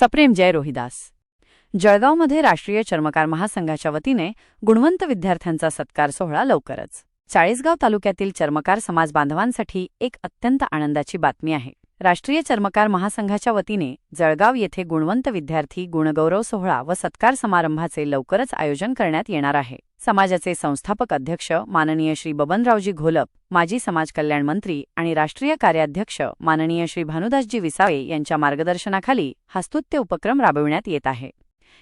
सप्रेम जय रोहिदास. जळगावमध्ये राष्ट्रीय चर्मकार महासंघाच्या वतीने गुणवंत विद्यार्थ्यांचा सत्कार सोहळा लवकरच. चाळीसगाव तालुक्यातील चर्मकार समाज बांधवांसाठी एक अत्यंत आनंदाची बातमी आहे. राष्ट्रीय चर्मकार महासंघाच्या वतीने जळगाव येथे गुणवंत विद्यार्थी गुणगौरव सोहळा व सत्कार समारंभाचे लवकरच आयोजन करण्यात येणार आहे. समाजाचे संस्थापक अध्यक्ष माननीय श्री बबनरावजी घोलप माजी समाज कल्याण मंत्री आणि राष्ट्रीय कार्याध्यक्ष माननीय श्री भानुदासजी विसावे यांच्या मार्गदर्शनाखाली हा स्तुत्य उपक्रम राबविण्यात येत आहे.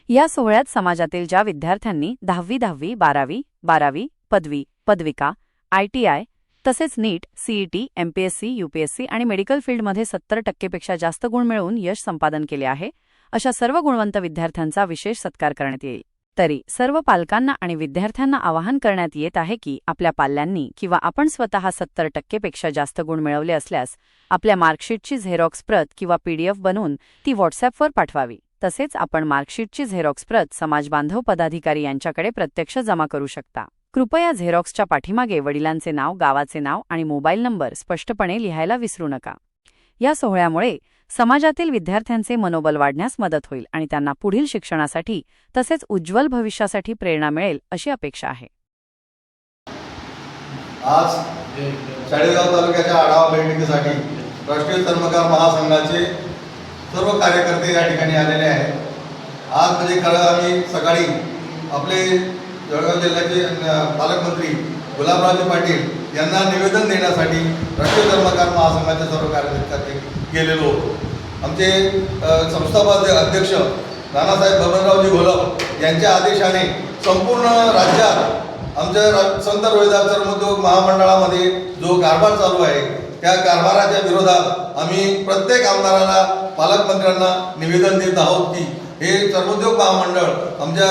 या सोहळ्यात समाजातील ज्या विद्यार्थ्यांनी दहावी दहावी बारावी बारावी पदवी पदविका आयटीआय तसेच नीट सीईटी एमपीएससी यूपीएससी आणि मेडिकल फील्डमध्ये सत्तर टक्केपेक्षा जास्त गुण मिळवून यश संपादन केले आहे. अशा सर्व गुणवंत विद्यार्थ्यांचा विशेष सत्कार करण्यात येईल. तरी सर्व पालकांना आणि विद्यार्थ्यांना आवाहन करण्यात येत आहे की आपल्या पाल्यांनी किंवा आपण स्वतः सत्तर टक्केपेक्षा जास्त गुण मिळवले असल्यास आपल्या मार्कशीटची झेरॉक्स प्रत किंवा पीडीएफ बनवून ती व्हॉट्सअपवर पाठवावी. तसेच आपण मार्कशीटची झेरॉक्स प्रत समाजबांधव पदाधिकारी यांच्याकडे प्रत्यक्ष जमा करू शकता. कृपया झेरॉक्सच्या पाठीमागे वडिलांचे नाव गावाचे नाव आणि मोबाईल नंबर स्पष्टपणे लिहायला विसरू नका. या सोहळ्यामुळे समाजातील विद्यार्थ्यांचे मनोबल वाढण्यास मदत होईल आणि त्यांना पुढील शिक्षणासाठी तसेच उज्ज्वल भविष्यासाठी प्रेरणा मिळेल अशी अपेक्षा आहे. आज चाळीसगाव तालुक्याच्या आढावा बैठकीसाठी राष्ट्रीय चर्मकार महासंघाचे सर्व कार्यकर्ते या ठिकाणी आलेले आहेत. आज म्हणजे खरं आम्ही सकाळी आपले जळगाव जिल्ह्याचे पालकमंत्री गुलाबरावजी पाटील यांना निवेदन देण्यासाठी राष्ट्रीय धर्मकार महासंघाच्या सर्व कार्यकर्ते गेलेलो होतो. आमचे संस्थापक अध्यक्ष नानासाहेब बबनरावजी घोलप यांच्या आदेशाने संपूर्ण राज्यात आमच्या संत रोहिदास चर्मोद्योग महामंडळामध्ये जो कारभार चालू आहे त्या कारभाराच्या विरोधात आम्ही प्रत्येक आमदाराला पालकमंत्र्यांना निवेदन देत आहोत की हे चर्मोद्योग महामंडळ आमच्या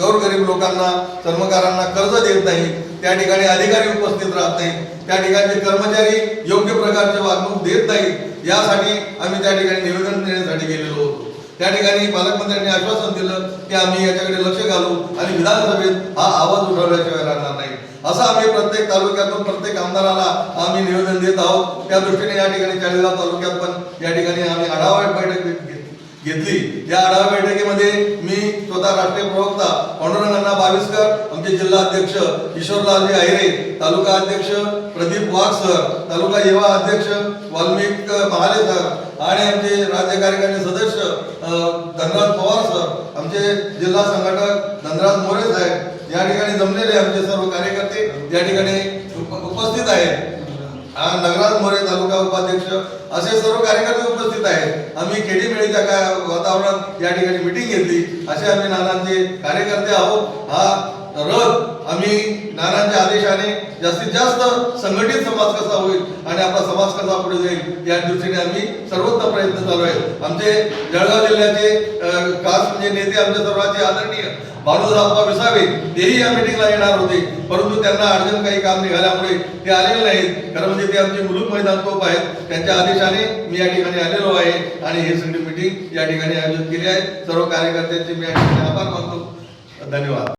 गौरगरीब लोकांना चर्मकारांना कर्ज देत नाही त्या ठिकाणी अधिकारी उपस्थित राहत नाही त्या ठिकाणचे कर्मचारी योग्य प्रकारचे वागणूक देत नाहीत यासाठी आम्ही त्या ठिकाणी निवेदन देण्यासाठी गेलेलो होतो. त्या ठिकाणी पालकमंत्र्यांनी आश्वासन दिलं की आम्ही याच्याकडे लक्ष घालू आणि विधानसभेत हा आवाज उठवल्याशिवाय राहणार नाही. असं आम्ही प्रत्येक तालुक्यातून प्रत्येक आमदाराला आम्ही निवेदन देत आहोत. त्या दृष्टीने या ठिकाणी चाळीसगाव तालुक्यात पण या ठिकाणी आम्ही आढावा बैठक घेतली. या आढावा बैठकीमध्ये मी स्वतः राष्ट्रीय प्रवक्ता पांडुरंग अण्णा बाविस्कर आमचे जिल्हा अध्यक्ष किशोरलालजी आहिरे तालुका अध्यक्ष प्रदीप वाघ सर तालुका युवा अध्यक्ष वाल्मिक महाले सर आणि आमचे राज्य कार्यकारिणी सदस्य धनराज पवार सर आमचे जिल्हा संघटक धनराज मोरे साहेब या ठिकाणी जमलेले आमचे सर्व कार्यकर्ते या ठिकाणी उपस्थित आहेत. हा, नगराज मोरे तालुका उपाध्यक्ष असे सर्व कार्यकर्ते उपस्थित आहेत. आम्ही खेडीमेळीच्या काय वातावरणात या ठिकाणी मिटिंग घेतली. असे आम्ही नानांचे कार्यकर्ते आहोत. हा रथ आम्ही नानांच्या आदेशाने जास्तीत जास्त संघटित समाज कसा होईल आणि आपला समाज कसा पुढे जाईल या दृष्टीने आम्ही सर्वोत्तम प्रयत्न चालू आहेत. आमचे जळगाव जिल्ह्याचे खास म्हणजे नेते आमच्या सर्वांचे आदरणीय भानुदासप्पा विसावे तेही या मिटिंगला येणार होते. परंतु त्यांना अडचण काही काम निघाल्यामुळे ते आलेले नाहीत. खरं म्हणजे ते आमचे मुलुक मैदान तोप आहेत. त्यांच्या आदेशाने मी या ठिकाणी आलेलो आहे आणि ही सगळी मिटिंग या ठिकाणी आयोजित केली आहे. सर्व कार्यकर्त्यांचे मी या ठिकाणी आभार मानतो. धन्यवाद.